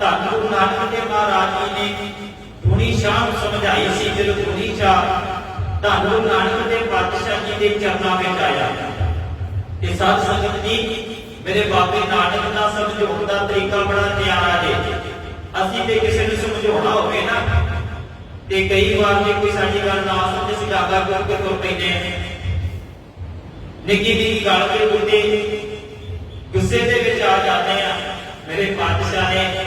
ਧੰਨ ਗੁਰੂ ਨਾਨਕ ਦੇਵ ਮਹਾਰਾਜ ਜੀ ਨੇ ਗੁਣੀ ਸ਼ਾਮ ਸਮਝਾਈ ਸੀ, ਜਦੋਂ ਗੁਣੀ ਸ਼ਾਮ ਧੰਨ ਗੁਰੂ ਨਾਨਕ ਦੇਵ ਪਾਤਸ਼ਾਹ ਜੀ ਦੇ ਚਰਨਾਂ ਵਿੱਚ ਆਇਆ। ਇਹ ਸਾਧ ਸੰਗਤ ਜੀ, ਮੇਰੇ ਬਾਬੇ ਨਾਨਕ ਦਾ ਸਮਝਾਉਣ ਦਾ ਤਰੀਕਾ ਬੜਾ ਨਿਆਰਾ ਜੇ। ਅਸੀਂ ਤੇ ਕਿਸੇ ਨੂੰ ਸਮਝਾਉਣਾ ਹੋਵੇ ਨਾ, ਤੇ ਕਈ ਵਾਰ ਜੇ ਕੋਈ ਸਾਡੀ ਗੱਲ ਨਾ ਸਮਝੇ ਅਸੀਂ ਜਾਗਾ ਕਰਕੇ ਤੁਰ ਪੈਂਦੇ ਹਾਂ ਨਿੱਕੀ ਨਿੱਕੀ ਗੱਲ ਤੇ ਉੱਤੇ ਗੁੱਸੇ ਦੇ ਵਿੱਚ ਆ ਜਾਂਦੇ ਆ। ਮੇਰੇ ਪਾਤਸ਼ਾਹ ਨੇ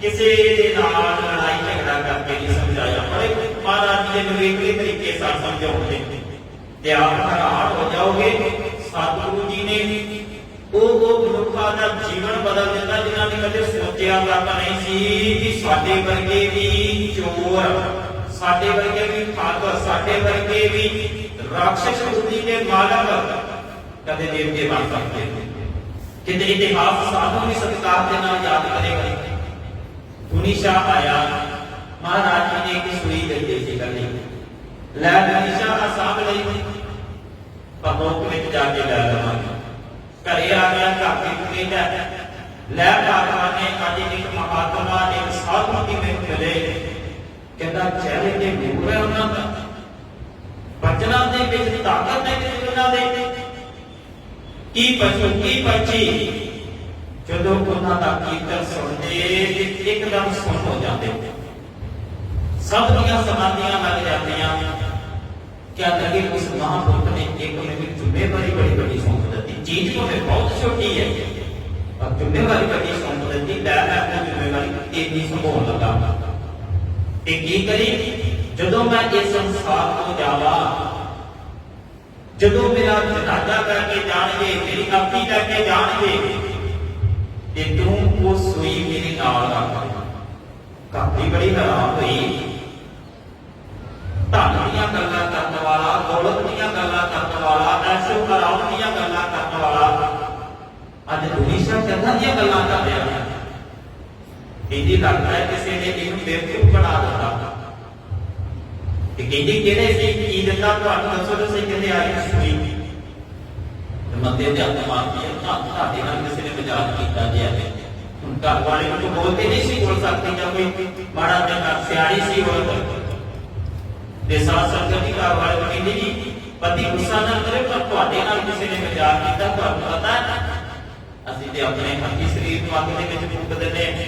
ਕਿਸੇ ਦੇ ਨਾਲ ਲੜਾਈ ਝਗੜਾ ਕਰਕੇ ਨਹੀਂ ਸਮਝਾਇਆ ਬੜੇ ਮਹਾਰਾਜ ਜੀ ਨੇ ਵੇਖਲੇ ਤਰੀਕੇ ਨਾਲ ਸਮਝਾਉਂਦੇ ਤੇ ਆਪ ਹੈਰਾਨ ਹੋ ਜਾਓਗੇ, ਸਤਿਗੁਰੂ ਜੀ ਨੇ ਉਹ ਉਹ ਮਨੁੱਖਾਂ ਦਾ ਜੀਵਨ ਬਦਲ ਦਿੰਦਾ ਜਿਨ੍ਹਾਂ ਨੇ ਕਦੇ ਸੋਚਿਆ ਤੱਕ ਨਹੀਂ ਸੀ ਕਿ ਸਾਡੇ ਵਰਗੇ ਵੀ ਚੋਰ, ਸਾਡੇ ਵਰਗੇ ਵੀ ਠਾਕਰ ਸਾਡੇ ਵਰਗੇ ਵੀ ਰਾਖਸ਼ ਬੁੱਧੀ ਦੇ ਮਾਲਕ ਕਦੇ ਦੇਵਤੇ ਬਣ ਸਕਦੇ ਨੇ। ਕਿਤੇ ਇਤਿਹਾਸ ਸਾਧੂ ਵੀ ਸਤਿਕਾਰ ਦੇ ਨਾਲ ਯਾਦ ਕਰੇਗਾ ਗੁਨੀ ਸ਼ਾਹ ਆਇਆ ਮਹਾਰਾਜ ਜੀ ਨੇ ਇੱਕ ਸੂਈ ਲਈ ਸੀ ਕੱਲੀ ਲੈ ਗੁਨੀ ਸ਼ਾਹ ਅਸਾਬ ਲਈ ਪਰਲੋਕ ਵਿੱਚ ਜਾ ਕੇ ਲੈ ਲਵਾਂਗੇ ਘਰੇ ਆ ਗਿਆ ਘਰ ਦੀ ਕਹਿੰਦਾ ਲੈ ਬਾਬਾ ਨੇ ਅੱਜ ਇੱਕ ਮਹਾਤਮਾ ਇੱਕ ਸਾਧੂ ਦੀ ਮੈਨੂੰ ਮਿਲੇ ਕਹਿੰਦਾ ਚਿਹਰੇ ਤੇ ਨੂਰ ਹੈ ਉਹਨਾਂ ਦਾ ਬਚਨਾਂ ਦੇ ਵਿੱਚ ਤਾਕਤ ਹੈ ਕਿ ਉਹਨਾਂ ਦੇ ਕੀ ਪਸ਼ੂ ਕੀ ਪੰਛੀ ਜਦੋਂ ਉਹਨਾਂ ਦਾ ਕੀਰਤਨ ਸੁਣਦੇ ਤੇ ਇੱਕਦਮ ਸੁਣ ਹੋ ਜਾਂਦੇ। ਸਭ ਦੀਆਂ ਸਮਾਧੀਆਂ ਲੱਗ ਜਾਂਦੀਆਂ। ਕਿਆ ਲਗੇ ਉਸ ਮਹਾਪੁਰਖ ਨੇ ਇੱਕ ਮੈਨੂੰ ਜ਼ਿੰਮੇਵਾਰੀ ਬੜੀ ਵੱਡੀ ਸੌਂਪ ਦਿੱਤੀ। ਚੀਜ਼ ਭਾਵੇਂ ਬਹੁਤ ਛੋਟੀ ਹੈ। ਪਰ ਜ਼ਿੰਮੇਵਾਰੀ ਵੱਡੀ ਸੌਂਪ ਦਿੱਤੀ, ਲੈ ਮੈਂ ਆਪਣੀ ਜ਼ਿੰਮੇਵਾਰੀ ਤੇਜ਼ੀ ਸੰਭਾਲ ਲਗਾ। ਤੇ ਕੀ ਕਰੀ ਜਦੋਂ ਮੈਂ ਇਸ ਸੰਸਾਰ ਤੋਂ ਜਾਵਾਂ, ਜਦੋਂ ਮੇਰਾ ਜਨਾਜ਼ਾ ਕਰਕੇ ਜਾਣਗੇ, ਮੇਰੀ ਆਪੀ ਕਰਕੇ ਜਾਣਗੇ ਤੇ ਤੂੰ ਉਹ ਸੂਈ ਮੇਰੇ ਨਾਲ ਰੱਖ ਕਾਫੀ ਬੜੀ ਹੈਰਾਨ ਹੋਈ। ਧਨ ਦੀਆਂ ਗੱਲਾਂ ਕਰਨ ਵਾਲਾ, ਦੌਲਤ ਦੀਆਂ ਗੱਲਾਂ ਕਰਨ ਵਾਲਾ, ਐਸ਼ੋ ਆਰਾਮ ਦੀਆਂ ਗੱਲਾਂ ਕਰਨ ਵਾਲਾ, ਅੱਜ ਦੁਨੀਸ਼ਾ ਚੰਦਾਂ ਦੀਆਂ ਗੱਲਾਂ ਕਰ ਰਿਹਾ ਹੈ। ਇਹਦੀ ਲੱਗਦਾ ਹੈ ਕਿਸੇ ਨੇ ਇਹਨੂੰ ਬੇਵਕੂਫ ਬਣਾ ਦਿੱਤਾ। ਤੇ ਕਹਿੰਦੀ ਕਿਹੜੇ ਸੀ? ਕੀ ਦਿੱਤਾ? ਤੁਹਾਨੂੰ ਦੱਸੋ ਤੁਸੀਂ ਕਹਿੰਦੇ ਆ ਰਹੀ ਸੂਈ ਦੇ ਹੱਥ ਮਾਰਦੀ ਹੈ ਤਾਂ ਤੁਹਾਡੇ ਨਾਲ ਕਿਸੇ ਨੇ ਮਜ਼ਾਕ ਕੀਤਾ ਗਿਆ ਹੈ ਹੁਣ ਘਰ ਵਾਲੇ ਨੂੰ ਬੋਲਦੇ ਨਹੀਂ ਸੀ ਬੋਲ ਸਕਦੇ ਜਾਂ ਕੋਈ ਮਾੜਾ ਜਿਹਾ ਸਿਆਣੀ ਸੀ ਔਰਤ ਦੇ ਸਾਥ ਸੰਗਤ ਦੀ ਘਰ ਵਾਲੇ ਨੂੰ ਕਹਿੰਦੀ ਜੀ, ਪਤੀ ਗੁੱਸਾ ਨਾ ਕਰੇ, ਪਰ ਤੁਹਾਡੇ ਨਾਲ ਕਿਸੇ ਨੇ ਮਜ਼ਾਕ ਕੀਤਾ, ਤੁਹਾਨੂੰ ਪਤਾ ਹੈ। ਅਸੀਂ ਤੇ ਆਪਣੇ ਹੱਥੀ ਸਰੀਰ ਨੂੰ ਅੱਗ ਦੇ ਵਿੱਚ ਫੂਕ ਦਿੰਦੇ ਹਾਂ।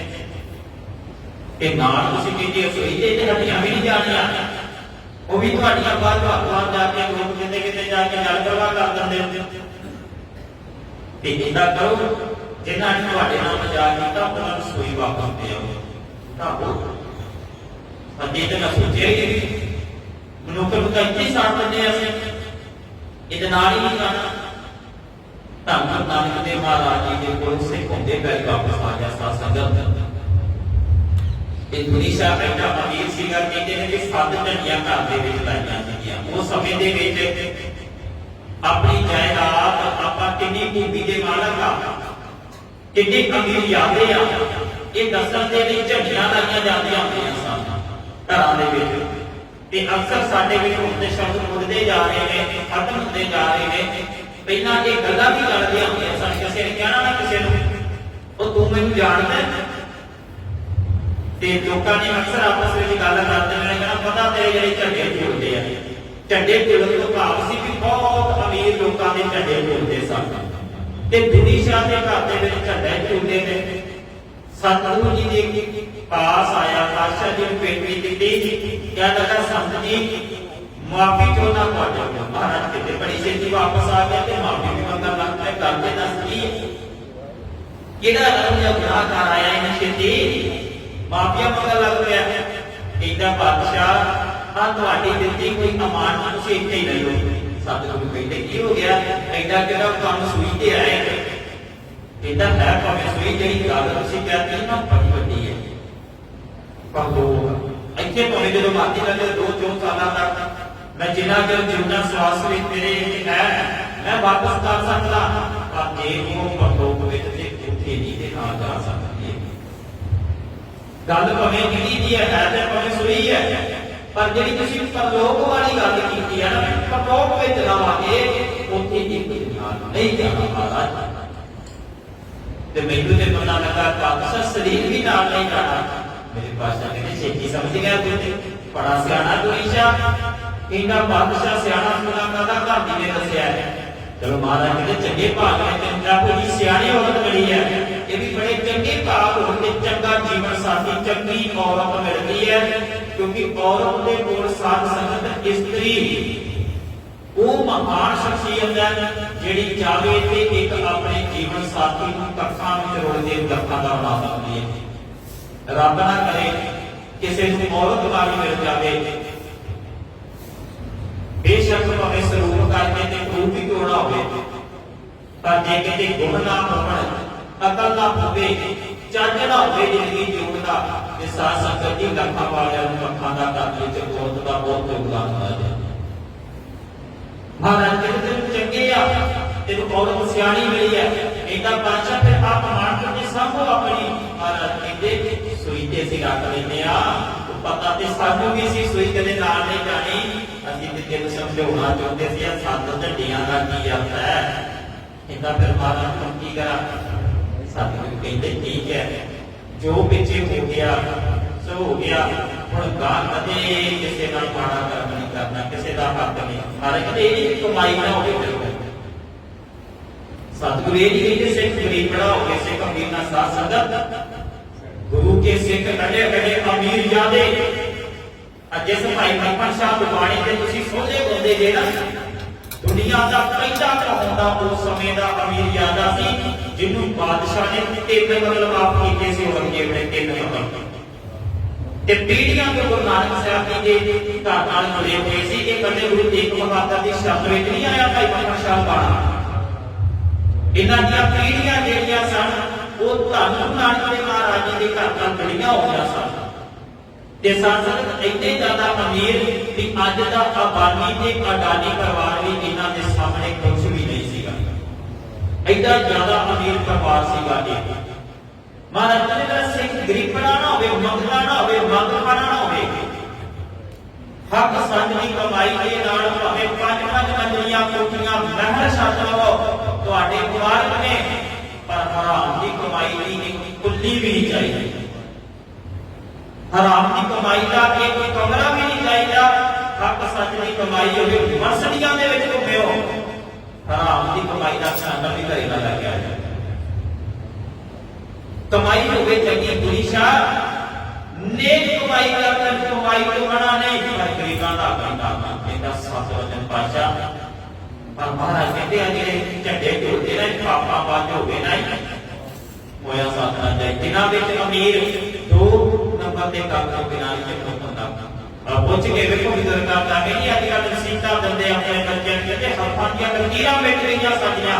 ਤੇ ਨਾਲ ਤੁਸੀਂ ਕਹਿੰਦੇ ਹੋ ਸੋਈ ਹੱਡੀਆਂ ਵੀ ਨਹੀਂ ਜਾਣੀਆਂ। ਉਹ ਵੀ ਤੁਹਾਡੀਆਂ ਬਾਹਰ ਭਗਵਾਨ ਜਾ ਕੇ ਲੋਕ ਕਿਤੇ ਕਿਤੇ ਜਾ ਕੇ ਜਲ ਪ੍ਰਵਾਹ ਕਰ ਦਿੰਦੇ ਹੁੰਦੇ ਤੇ ਇਦਾਂ ਕਰੋ ਜਿਨ੍ਹਾਂ ਨੇ ਤੁਹਾਡੇ ਨਾਲ ਮਜ਼ਾਕ ਕੀਤਾ ਉਹਨਾਂ ਨੂੰ ਸੋਈ ਵਾਪਸ ਦੇ ਆਓ। ਤਾਂ ਅੱਗੇ ਤੇ ਨਾ ਸੋਚਿਆ ਕਿ ਮਨੁੱਖ ਨੂੰ ਇੱਥੇ ਹੀ ਦਿੰਦੇ ਅਸੀਂ। ਇਹਦੇ ਨਾਲ ਹੀ ਜਾਣਾ। ਧੰਨ ਗੁਰੂ ਨਾਨਕ ਦੇਵ ਮਹਾਰਾਜ ਜੀ ਦੇ ਕੋਲ ਸਿੱਖ ਹੁੰਦੇ ਪੈਰ ਵਾਪਸ ਆ ਗਿਆ ਸਾਧ ਸੰਗਤ। ਇਹ ਦੁਨੀਸ਼ਾ ਬੈਠਾ ਅਮੀਰ ਸੀਗਾ ਕਹਿੰਦੇ ਨੇ ਕਿ ਸੱਤ ਝੰਡੀਆਂ ਘਰ ਦੇ ਵਿੱਚ ਲਾਈਆਂ ਸੀਗੀਆਂ। ਉਹ ਸਮੇਂ ਦੇ ਵਿੱਚ ਆਪਣੀ ਜਾਇਦਾਦ ਆਪਾਂ ਕਿੰਨੀ ਭੂਮੀ ਦੇ ਮਾਲਕ ਆ? ਕਿੰਨੀ ਅਮੀਰ ਜਾਂਦੇ ਆ? ਇਹ ਦੱਸਣ ਦੇ ਲਈ ਝੰਡੀਆਂ ਲਾਈਆਂ ਜਾਂਦੀਆਂ ਹੁੰਦੀਆਂ ਸਨ ਘਰਾਂ ਦੇ ਵਿੱਚ। ਤੇ ਅਕਸਰ ਸਾਡੇ ਵਿੱਚ ਹੁੰਦੇ ਸ਼ਬਦ ਮੁੱਕਦੇ ਜਾ ਰਹੇ ਨੇ, ਖਤਮ ਹੁੰਦੇ ਜਾ ਰਹੇ ਨੇ। ਪਹਿਲਾਂ ਇਹ ਗੱਲਾਂ ਵੀ ਕਰਦੀਆਂ ਹੁੰਦੀਆਂ ਸਨ, ਕਿਸੇ ਨੇ ਕਹਿਣਾ ਨਾ ਕਿਸੇ ਨੂੰ, ਉਹ ਤੂੰ ਮੈਨੂੰ ਜਾਣਦਾ ਤੇ ਲੋਕਾਂ ਨੇ ਅਕਸਰ ਆਪਸ ਵਿੱਚ ਗੱਲ ਕਰਦੇ ਨੇ ਕਹਿੰਦਾ ਪਤਾ ਤੇਰੇ ਜਿਹੜੇ ਝੰਡੇ ਝੁਲਦੇ ਆ। ਝੰਡੇ ਝੁਲਣ ਤੋਂ ਭਾਵ ਸੀ ਕਿ ਬਹੁਤ ਅਮੀਰ ਲੋਕਾਂ ਦੇ ਝੰਡੇ ਝੁਲਦੇ ਸਨ। ਤੇ ਦੁਨੀਸ਼ਾ ਦੇ ਘਰ ਦੇ ਵਿੱਚ ਝੰਡੇ ਝੁਲਦੇ ਨੇ। ਸਤਿਗੁਰੂ ਜੀ ਦੇ ਪਾਸ ਆਇਆ ਪਾਸ਼ਾ ਜੀ ਨੂੰ ਬੇਨਤੀ ਕੀਤੀ ਕਿਆ ਲਗਾ ਸੰਤ ਜੀ ਮਾਫੀ ਚਾਹੁੰਦਾ, ਤੁਹਾਡੇ ਮਹਾਰਾਜ ਕਿਤੇ ਬੜੀ ਛੇਤੀ ਵਾਪਸ ਆ ਗਿਆ ਤੇ ਮਾਫੀ ਵੀ ਮੰਗਣ ਲੱਗ ਪਿਆ ਗੱਲ ਤੇ ਦੱਸ ਕੀ ਹੈ ਕਿਹੜਾ ਰੰਗ ਜਿਹਾ ਗੁਨਾਹ ਕਰ ਆਇਆ ਇਹਨਾਂ ਛੇਤੀ? ਮਾਫੀਆ ਮੰਗਣ ਲੱਗ ਪਿਆ। ਕਹਿੰਦਾ ਬਾਦਸ਼ਾਹ ਆ ਤੁਹਾਡੀ ਦਿੱਤੀ ਕੋਈ ਅਮਾਨ ਤੁਸੀਂ ਇੱਥੇ ਹੀ ਲੈ ਲਓ। ਸਤਿਗੁਰੂ ਕਹਿੰਦੇ, ਕੀ ਹੋ ਗਿਆ? ਐਡਾ ਕਿਹੜਾ ਕੰਮ ਸੂਈ ਤੇ ਆਏ ਕਹਿੰਦਾ ਹੈ ਭਾਵੇਂ ਸੂਈ ਜਿਹੜੀ ਗੱਲ ਤੁਸੀਂ ਕਹਿੰਦੇ ਨਾ, ਬੜੀ ਹੈ। ਪਰ ਦੋ ਇੱਥੇ ਭਾਵੇਂ ਜਦੋਂ ਮਾਤੀ ਲੱਗੇ ਦੋ ਚੋਂ ਸਾਲਾਂ ਤੱਕ ਮੈਂ ਜਿੰਨਾ ਚਿਰ ਜਿੰਨਾ ਸਵਾਸ ਵਿੱਚ ਮੇਰੇ ਇੱਥੇ ਹੈ, ਮੈਂ ਵਾਪਸ ਕਰ ਸਕਦਾ। ਪਰ ਜੇ ਉਹ ਪਰਲੋਕ ਵਿੱਚ ਤੇ ਉੱਥੇ ਨਹੀਂ ਤੇ ਨਾ ਜਾ ਸਕਦੀ ਗੱਲ ਭਾਵੇਂ ਕਿਹਦੀ ਦੀ ਹੈ ਤੇ ਭਾਵੇਂ ਸੋਈ ਹੈ। ਪਰ ਜਿਹੜੀ ਤੁਸੀਂ ਪਰਲੋਕ ਵਾਲੀ ਗੱਲ ਕੀਤੀ ਹੈ ਨਾ ਪਰਲੋਕ ਵਿੱਚ ਰਵਾਂਗੇ, ਉੱਥੇ ਦੀ ਕੋਈ ਨਹੀਂ ਜਾਣਾ ਮਹਾਰਾਜ ਤੇ ਮੈਨੂੰ ਤੇ ਪਤਾ ਲੱਗਾ ਕਾਕਸਾ ਸਰੀਰ ਵੀ ਨਾਲ ਨਹੀਂ ਜਾਣਾ। ਮੇਰੇ ਪਾਸ਼ਾ ਕਹਿੰਦੇ, ਛੇਤੀ ਸਮਝ ਗਿਆ ਤੇ ਬੜਾ ਸਿਆਣਾ ਤੂੰ ਈਸ਼ਾ ਬਾਦਸ਼ਾਹ ਸਿਆਣਾ ਸੁਣਾ ਕਦਾ ਘਰ ਦੀ ਨੇ ਦੱਸਿਆ ਚਲੋ ਮਹਾਰਾਜ ਕਹਿੰਦੇ, ਚੰਗੇ ਭਾਗ ਨੇ ਤੇ ਕੋਈ ਸਿਆਣੀ ਔਰਤ ਮਿਲੀ ਹੈ। ਇਹ ਵੀ ਬੜੇ ਚੰਗੇ ਭਾਗ ਹੋਣ ਤੇ ਚੰਗਾ ਜੀਵਨ ਸਾਥੀ, ਚੰਗੀ ਔਰਤ ਮਿਲਦੀ ਹੈ। ਕਿਉਂਕਿ ਔਰਤ ਦੇ ਕੋਲ ਸਾਧ ਸੰਗਤ ਇਸਤਰੀ ਉਹ ਮਹਾਨ ਸ਼ਖਸੀਅਤ ਹੈ ਜਿਹੜੀ ਚਾਵੇ ਤੇ ਇੱਕ ਆਪਣੇ ਜੀਵਨ ਸਾਥੀ ਨੂੰ ਕੱਖਾਂ ਵਿੱਚ ਰੋਲ ਦੇ ਲੱਖਾਂ ਦਾ ਬਣਾ ਸਕਦੀ ਹੈ ਰੱਬ ਨਾ ਕਰੇ ਕਿਸੇ ਨੂੰ ਔਰਤ ਵਾਲੀ ਮਿਲ ਜਾਵੇ ਬੇਸ਼ੱਕ ਭਾਵੇਂ ਸਰੂਪ ਕਰਕੇ ਤੇ ਰੂਪ ਹੀ ਕਿਉਂ ਨਾ ਹੋਵੇ ਪਰ ਜੇ ਕਿਤੇ ਗੁਣ ਨਾ ਹੋਣ ਅਕਲ ਨਾ ਹੋਵੇ ਚੱਜ ਨਾ ਹੋਵੇ ਜ਼ਿੰਦਗੀ ਜਿਉਣ ਦਾ ਤੇ ਸਾਥ ਸੰਗਤ ਦੀ ਲੱਖਾਂ ਵਾਲਿਆਂ ਨੂੰ ਲੱਖਾਂ ਦਾ ਕਰਦੇ ਚ ਔਰਤ ਦਾ ਬਹੁਤ ਯੋਗਦਾਨ ਹੁੰਦਾ ਹੈ ਮਹਾਰਾਜ ਕਹਿੰਦੇ ਤੈਨੂੰ ਚੰਗੇ ਆ ਤੈਨੂੰ ਔਰਤ ਸਿਆਣੀ ਮਿਲੀ ਹੈ ਇਹਦਾ ਬਾਦਸ਼ਾਹ ਫਿਰ ਆਪ ਮਾਣ ਕਰਕੇ ਸਾਂਭੋ ਆਪਣੀ ਮਹਾਰਾਜ ਕਹਿੰਦੇ ਸੂਈ ਤੇ ਅਸੀਂ ਰੱਖ ਲੈਨੇ ਆ ਪਤਾ ਤੇ ਸਾਨੂੰ ਵੀ ਸੀ ਸੂਈ ਕਦੇ ਨਾਲ ਨਹੀਂ ਜਾਣੀ ਅਸੀਂ ਤੇ ਤੈਨੂੰ ਸਮਝਾਉਣਾ ਚਾਹੁੰਦੇ ਸੀ ਆ ਸੱਤ ਝੰਡੀਆਂ ਦਾ ਕੀ ਅਰਥ ਹੈ ਇਹਦਾ ਫਿਰ ਮਹਾਰਾਜ ਨੂੰ ਕੀ ਕਰਾਂ ਸਾਨੂੰ ਕਹਿੰਦੇ ਠੀਕ ਹੈ ਜੋ ਪਿੱਛੇ ਹੋ ਗਿਆ, ਸੋ ਹੋ ਗਿਆ। ਹੁਣ ਗਾਂ ਕਦੇ ਕਿਸੇ ਨਾਲ ਮਾੜਾ ਕਰਮ ਨਹੀਂ ਕਰਨਾ, ਕਿਸੇ ਦਾ ਹੱਕ ਨਹੀਂ। ਹਰ ਇੱਕ ਦੇ ਇਹ ਕਮਾਈ ਨਾ ਹੋਵੇ ਫਿਰ ਸਤਿਗੁਰੂ ਇਹ ਨਹੀਂ ਕਹਿੰਦੇ ਸਿੱਖ ਗਰੀਬ ਬੜਾ ਹੋ ਕੇ ਸਿੱਖ ਅਮੀਰ ਨਾਲ ਸਾਥ ਸੰਗਤ। ਗੁਰੂ ਕੇ ਸਿੱਖ ਕੱਢੇ ਕੱਢੇ ਅਮੀਰ ਜਾਦੇ ਅੱਜ ਜਿਸ ਭਾਈ ਮੱਖਣ ਸਾਹਿਬ ਗੁਰਬਾਣੀ ਤੇ ਤੁਸੀਂ ਸੋਝੇ ਬੰਦੇ ਜੇ ਨਾ ਦੁਨੀਆ ਦਾ ਪਹਿਲਾ ਕਹਾਉਂਦਾ ਉਸ ਸਮੇਂ ਦਾ ਅਮੀਰ ਯਾਦਾ ਸੀ। ਜਿਹਨੂੰ ਬਾਦਸ਼ਾਹ ਨੇ ਤਿੰਨ ਮਤਲਬ ਆਪ ਕੀਤੇ ਸੀ ਔਰੰਗਜ਼ੇਬ ਨੇ ਤਿੰਨ ਮਤਲਬ ਤੇ। ਪੀੜ੍ਹੀਆਂ ਤੋਂ ਗੁਰੂ ਨਾਨਕ ਸਾਹਿਬ ਜੀ ਦੇ ਘਰ ਨਾਲ ਜੁੜੇ ਹੋਏ ਸੀ। ਇਹ ਕੱਲੇ ਗੁਰੂ ਤੇਗ ਬਹਾਦਰ ਦੀ ਸ਼ਬਦ ਵਿੱਚ ਨਹੀਂ ਆਇਆ ਭਾਈ ਮੱਖਣ ਸਾਹਿਬ ਬਾਣਾ ਇਹਨਾਂ ਦੀਆਂ ਪੀੜ੍ਹੀਆਂ ਜਿਹੜੀਆਂ ਸਨ, ਉਹ ਧੰਨ ਗੁਰੂ ਨਾਨਕ ਦੇਵ ਮਹਾਰਾਜ ਜੀ ਦੇ ਘਰ ਨਾਲ ਜੁੜੀਆਂ ਹੋਈਆਂ ਸਨ। ਤੇ ਸੰਸਦ ਇੰਨੇ ਜ਼ਿਆਦਾ ਅਮੀਰ ਵੀ ਅੱਜ ਦਾ ਆਬਾਦੀ ਤੇ ਅਡਾਨੀ ਪਰਿਵਾਰ ਵੀ ਇਹਨਾਂ ਦੇ ਸਾਹਮਣੇ ਕੁਝ ਵੀ ਐਡਾ ਜ਼ਿਆਦਾ ਅਮੀਰ ਪਰਿਵਾਰ ਸੀਗਾ ਇਹ। ਮਹਾਰਾਜ ਜੀ ਦਾ ਸਿੱਖ ਗਰੀਬਣਾ ਨਾ ਹੋਵੇ ਮੰਗਣਾ ਨਾ ਹੋਵੇ ਮੰਗਣਾ ਨਾ ਹੋਵੇ, ਹੱਕ ਸੰਗ ਦੀ ਕਮਾਈ ਦੇ ਨਾਲ ਭਾਵੇਂ ਪੰਜ ਪੰਜ ਮੰਜ਼ਲੀਆਂ ਕੋਠੀਆਂ, ਮਹਿਲ ਛੱਤ ਲਵੋ ਤੁਹਾਡੇ ਮੁਬਾਰਕ ਨੇ, ਪਰ ਹਰਾਮ ਦੀ ਕਮਾਈ ਦੀ ਇੱਕ ਕੁੱਲੀ ਵੀ ਨਹੀਂ ਚਾਹੀਦੀ। ਹਰਾਮ ਦੀ ਕਮਾਈ ਦਾ ਇਹ ਕਮਰਾ ਵੀ ਨਹੀਂ ਚਾਹੀਦਾ। ਹੱਕ ਸੱਚ ਦੀ ਕਮਾਈ ਹੋਵੇ ਮਰਸਡੀਆਂ ਦੇ ਵਿੱਚ ਘੁੰਮਿਓ। ਹਰਾਮ ਦੀ ਕਮਾਈ ਦਾ ਸਾਡਾ ਵੀ ਘਰੇ ਨਾ ਲੱਗਿਆ ਜਾਏ ਕਮਾਈ ਹੋਵੇ ਚੰਗੀ ਬੁਰੀ ਸ਼ਾਹ, ਨੇਕ ਕਮਾਈ ਕਰਨ ਕਮਾਈ ਤੋਂ ਮਨਾ ਨਹੀਂ ਪਰ ਗਰੀਬਾਂ ਦਾ ਬੰਦਾ ਇਹਦਾ ਸੱਤ ਵਜਨ ਪਾਸ਼ਾ ਪਰ ਮਹਾਰਾਜ ਕਹਿੰਦੇ ਆ, ਜਿਹੜੇ ਝੰਡੇ ਝੋਲਦੇ ਨੇ, ਪਾਪਾ ਬਾਜ ਹੋਵੇ ਨਾ ਹੋਇਆ ਸਾਧਨਾ ਚਾਹੀ ਜਿਨ੍ਹਾਂ ਵਿੱਚ ਅਮੀਰ, ਦੋ ਨੰਬਰ ਦੇ ਕੰਮ ਤੋਂ ਬਿਨਾਂ ਨਹੀਂ ਚੱਲਣਾ ਪੁੱਛ ਕੇ ਵੇਖੋ ਵੀ ਦਰਕਾਰ ਦਾ ਨਹੀਂ ਅੱਜ ਕੱਲ੍ਹ ਸੀਤਾ ਦਿੰਦੇ ਆਪਣੇ ਬੱਚਿਆਂ ਨੂੰ ਕਹਿੰਦੇ ਹੱਥਾਂ ਦੀਆਂ ਲਕੀਰਾਂ ਮਿਟ ਰਹੀਆਂ ਸਾਡੀਆਂ।